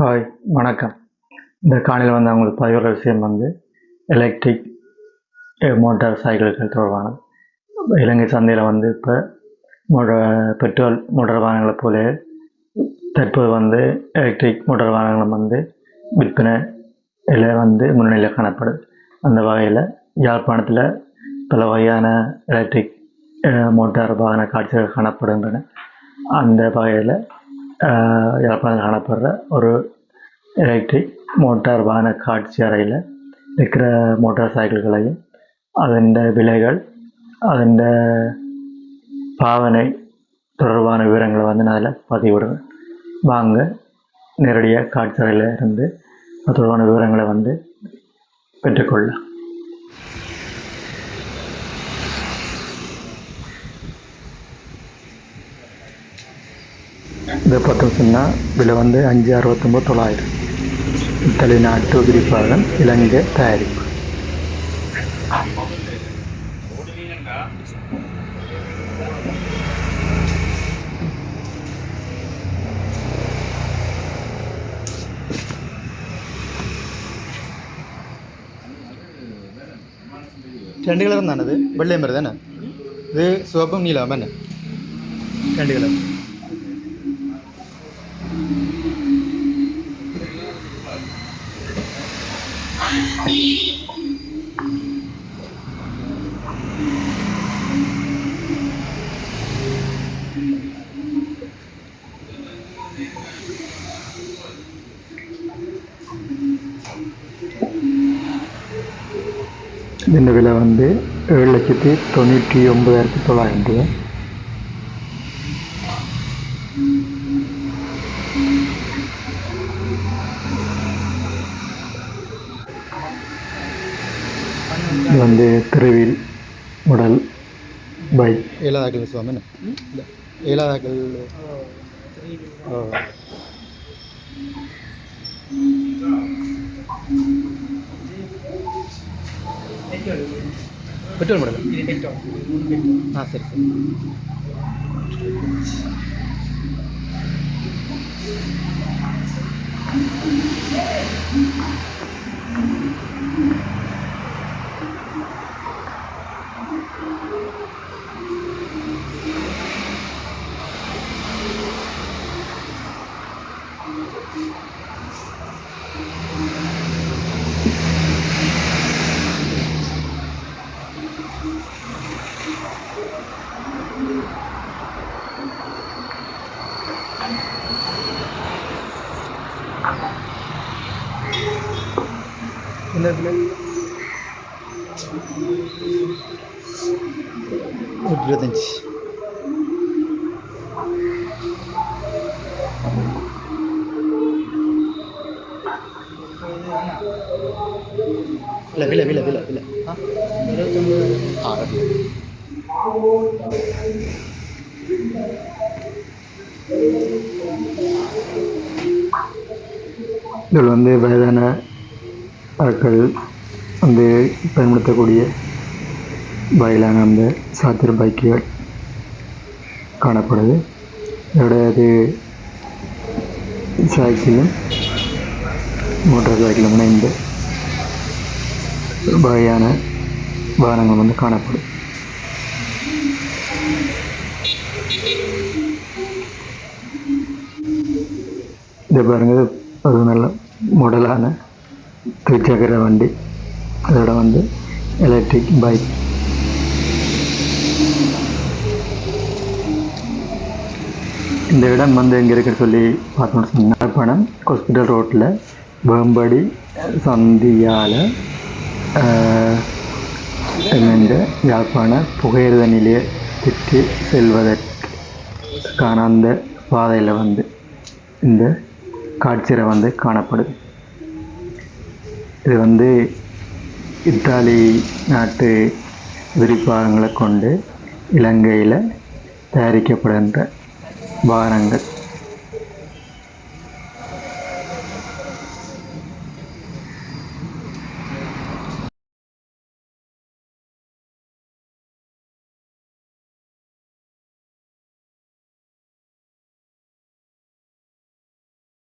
Hi வணக்கம். இந்த காலையில் வந்து அவங்களுக்கு பதிவுற விஷயம் வந்து எலக்ட்ரிக் மோட்டார் சைக்கிள்கள் தொடர்பானது இலங்கை சந்தையில் வந்து இப்போ மோட்டார் பெட்ரோல் மோட்டார் வாகனங்களை போல தற்போது வந்து எலக்ட்ரிக் மோட்டார் வாகனங்களும் வந்து விற்பனை வந்து முன்னணியில் காணப்படுது. அந்த வகையில் யாழ்ப்பாணத்தில் பல வகையான எலக்ட்ரிக் மோட்டார் eh, வாகன காட்சிகள் காணப்படுகின்றன. அந்த வகையில் யாழ்ப்பாணத்தில் காணப்படுற ஒரு எலக்ட்ரிக் மோட்டார் வாகன காட்சி அறையில் இருக்கிற மோட்டார் சைக்கிள்களையும் அதன் விலைகள் அதன் பாவனை தொடர்பான விவரங்களை வந்து நான் அதில் பதிவிடுவேன் வாங்க நேரடியாக காட்சி அறையில் இருந்து தொடர்பான விவரங்களை வந்து பெற்றுக்கொள்ளலாம். இதை பார்த்தோம் சொன்னால் விலை வந்து அஞ்சு அறுபத்தொம்பது தொள்ளாயிரம் இத்தாலி நாட்டு உதிரிப்பாகம் இலங்கை தயாரிப்பு രണ്ട് കളർ എന്നാണത് വെള്ളയും വരുന്നത് തന്നെ ഇത് ചുവപ്പും നീലവും തന്നെ രണ്ട് കളർ இந்த விலை வந்து ஏழு லட்சத்தி தொண்ணூற்றி ஒன்பதாயிரத்தி தொள்ளாயிரம் ரூபாய் ಇದು ಒಂದು ತ್ರೀ ವೀಲ್ ಮಾಡಲ್ ಬೈಕ್ ಏಳದ ಹಾಕಲ್ಲ ಸ್ವಾಮಿನ ಏಳದ ಹಾಕಲ್ ಪೆಟ್ರೋಲ್ ಮಾಡಲ್ಲ ಹಾಂ ಸರಿ ಸರಿ என்ன இருபத்தஞ்சி. இல்லை வில வில வில வில. ஆ? இருபத்தொம்பது இதில் வந்து வயதான ஆட்கள் வந்து பயன்படுத்தக்கூடிய வகையிலான அந்த சாத்திர பைக்குகள் காணப்படுது இதோட இது சைக்கிளும் மோட்டார் சைக்கிளும் இணைந்து வகையான வாகனங்கள் வந்து காணப்படும் இதை பாருங்க இது ஒரு நல்ல மாடலான துவிச்சக்கர வண்டி. அதோட வந்து எலக்ட்ரிக் பைக் இந்த இடம் வந்து எங்கே இருக்குன்னு சொல்லி பார்த்தோம்னு சொன்னால் பணம் ஹாஸ்பிட்டல் ரோட்டில் வேம்படி சந்தியால் எங்கெங்க யாழ்ப்பாண புகையிரத நிலையத்திற்கு செல்வதற்கான அந்த பாதையில் வந்து இந்த காட்சியில் வந்து காணப்படுது. இது வந்து இத்தாலி நாட்டு விரிப்பாகங்களை கொண்டு இலங்கையில் தயாரிக்கப்படுகின்ற பானங்கள்.